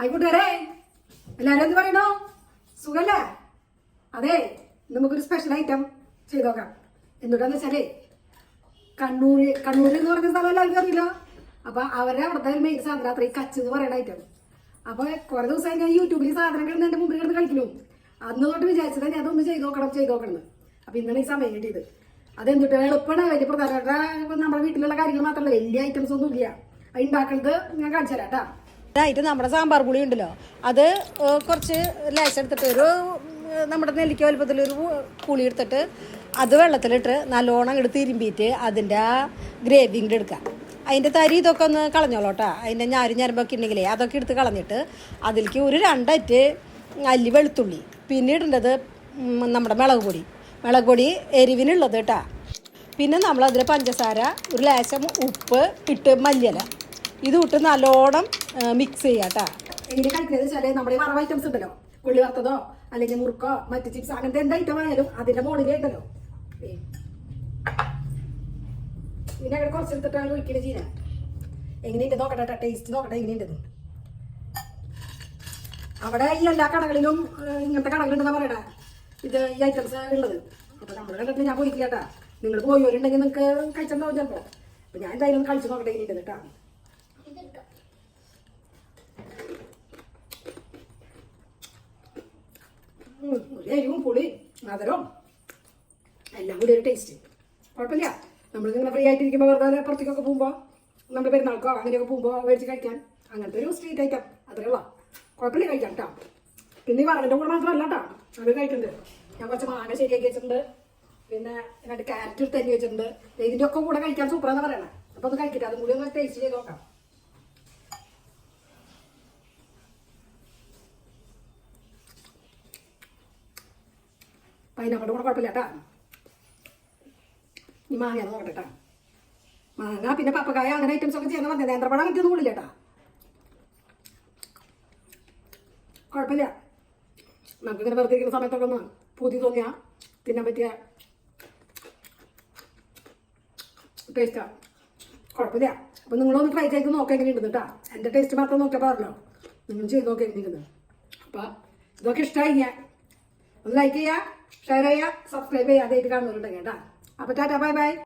ആയിക്കോട്ടെ. എല്ലാരും എന്ത് പറയണോ? സുഖല്ലേ? അതെ നമുക്കൊരു സ്പെഷ്യൽ ഐറ്റം ചെയ്ത് നോക്കാം. എന്തുകൊണ്ടാന്ന് വെച്ചാലേ കണ്ണൂര് കണ്ണൂര് എന്ന് പറഞ്ഞ സ്ഥലം എല്ലാവർക്കും അറിയില്ല. അപ്പൊ അവരുടെ അവിടുത്തെ മെയിൻ സാധനം അത്ര ഈ കച്ച് എന്ന് പറയുന്ന ഐറ്റം അപ്പൊ കുറെ ദിവസമായി ഞാൻ യൂട്യൂബിൽ സാധനം കിടന്ന് എന്റെ മുമ്പിൽ കിടന്ന് കളിക്കുന്നു. അന്ന് തൊട്ട് വിചാരിച്ചത് ഞാൻ അതൊന്ന് ചെയ്ത് നോക്കണം ചെയ്ത് നോക്കണം. അപ്പൊ ഇന്നാണ് ഈ സമയം കിട്ടിയത്. അതെന്തിട്ട് എളുപ്പമാണ് വലിയ പ്രധാനപ്പെട്ട നമ്മുടെ വീട്ടിലുള്ള കാര്യങ്ങൾ മാത്രമല്ല വലിയ ഐറ്റംസ് ഒന്നും ഇല്ല അത് ഉണ്ടാക്കുന്നത് ഞാൻ കാണിച്ചു തരാം കേട്ടാ ഇതായിട്ട് നമ്മുടെ സാമ്പാർ പുളി ഉണ്ടല്ലോ. അത് കുറച്ച് ലേശം എടുത്തിട്ട് ഒരു നമ്മുടെ നെല്ലിക്ക വലുപ്പത്തിലൊരു പുളി എടുത്തിട്ട് അത് വെള്ളത്തിലിട്ട് നല്ലോണം ഇട്ട് തിരുമ്പിയിട്ട് അതിന്റെ ഗ്രേവി ഇങ്ങോട്ട് എടുക്കാം അതിന്റെ തരി ഇതൊക്കെ ഒന്ന് കളഞ്ഞോളോട്ടോ. അതിന്റെ ഞാരും ഞരമ്പൊക്കെ ഉണ്ടെങ്കിലേ അതൊക്കെ എടുത്ത് കളഞ്ഞിട്ട് അതിലേക്ക് ഒരു രണ്ടറ്റ് അല്ലി വെളുത്തുള്ളി പിന്നെ ഇടേണ്ടത് നമ്മുടെ മുളക് പൊടി. മുളക് പൊടി എരിവിനുള്ളത് കേട്ടാ. പിന്നെ നമ്മളതിൽ പഞ്ചസാര ഒരു ലേശം ഉപ്പ് ഇട്ട് മല്ലിയില. ഇത് ഇട്ട് നല്ലോണം മിക്സ് ചെയ്യാം കേട്ടോ എങ്ങനെ കഴിക്കുന്നത് വെച്ചാൽ നമ്മുടെ വറവ് ഐറ്റംസ് ഉണ്ടല്ലോ. ഉള്ളി വറുത്തതോ അല്ലെങ്കിൽ മുറുക്കോ മറ്റു ചിപ്സ് അങ്ങനത്തെ എന്ത് ഐറ്റം ആയാലും അതിന്റെ മുകളിലേ ഉണ്ടല്ലോ ഏ. പിന്നെ അവിടെ കുറച്ച് എടുത്തിട്ടാണ് ഒഴിക്കൽ ചെയ്യാൻ എങ്ങനെയുണ്ട് നോക്കട്ടെ ടേസ്റ്റ് നോക്കട്ടെ എങ്ങനെയുണ്ട് അവിടെ ഈ എല്ലാ കടകളിലും ഇങ്ങനത്തെ കടകളുണ്ടെന്നാ പറയടാ ഇത് ഈ ഐറ്റംസ് ഉള്ളത്. അപ്പൊ നമ്മൾ കണ്ടിട്ട് ഞാൻ പോയിട്ടില്ല കേട്ടാ നിങ്ങൾ പോയവരുണ്ടെങ്കിൽ നിങ്ങൾക്ക് കഴിച്ചിട്ടുണ്ടാവും ചിലപ്പോ. അപ്പൊ ഞാൻ എന്തായാലും കഴിച്ചു നോക്കട്ടെ എങ്ങനെയുണ്ട് കേട്ടാ ഒരു എരിവും പുളി മധുരവും എല്ലാം കൂടി ഒരു ടേസ്റ്റ് കുഴപ്പമില്ല നമ്മളിങ്ങനെ ഫ്രീ ആയിട്ടിരിക്കുമ്പോൾ വെറുതെ പുറത്തേക്കൊക്കെ പോകുമ്പോൾ നമ്മൾ പെരുന്നാൾക്കോ അങ്ങനെയൊക്കെ പോകുമ്പോൾ മേടിച്ച് കഴിക്കാൻ അങ്ങനത്തെ ഒരു സ്ട്രീറ്റ് ഐറ്റം അത്രേ ഉള്ളൂ കുഴപ്പമില്ല കഴിക്കാം കേട്ടോ പിന്നെ ഈ വറവിന്റെ കൂടെ മാത്രമല്ല കേട്ടോ അത് കഴിക്കുന്നുണ്ട് ഞാൻ കുറച്ച് മാങ്ങ ശരിയാക്കി വെച്ചിട്ടുണ്ട് പിന്നെ രണ്ട് ക്യാരറ്റ് തരി വെച്ചിട്ടുണ്ട് ഇതിന്റെ ഒക്കെ കൂടെ കഴിക്കാൻ സൂപ്പറാന്ന് പറയണേ അപ്പോൾ അത് കഴിക്കട്ടെ അതും കൂടി ഒന്ന് ടേസ്റ്റ് ചെയ്ത് നോക്കാം പൈനാപ്പിളിന്റെ കൂടെ കുഴപ്പമില്ല കേട്ടാ. ഈ മാങ്ങ നോക്കട്ടെ കേട്ടാ. മാങ്ങ പിന്നെ പപ്പക്കായ അങ്ങനെ ഐറ്റംസ് ഒക്കെ ചെയ്യുന്ന മതി നേന്ത്രപ്പഴം കിട്ടിയത് കൂടില്ല കേട്ടാ. കുഴപ്പമില്ല. നമുക്കിങ്ങനെ വെറുതെ ഇരിക്കുന്ന സമയത്തൊക്കെ ഒന്ന് പൂതി തോന്നിയ തിന്നാൻ പറ്റിയ ടേസ്റ്റാണ് കുഴപ്പമില്ല. അപ്പം നിങ്ങളൊന്ന് ട്രൈ ചെയ്ത് നോക്കാൻ എങ്ങനെയുണ്ട് കേട്ടോ. എന്റെ ടേസ്റ്റ് മാത്രം നോക്കിയാൽ പറഞ്ഞല്ലോ നിങ്ങൾ ചെയ്ത് നോക്കി എങ്ങനെയുണ്ട്. അപ്പം ഇതൊക്കെ ഇഷ്ടമായി ഞാൻ. ഒന്ന് ലൈക്ക് ചെയ്യുക ഷെയർ ചെയ്യുക സബ്സ്ക്രൈബ് ചെയ്യുക ഇത് കാണുന്നുണ്ട് കേട്ടോ. അപ്പോൾ ടാറ്റാ ബൈ ബൈ.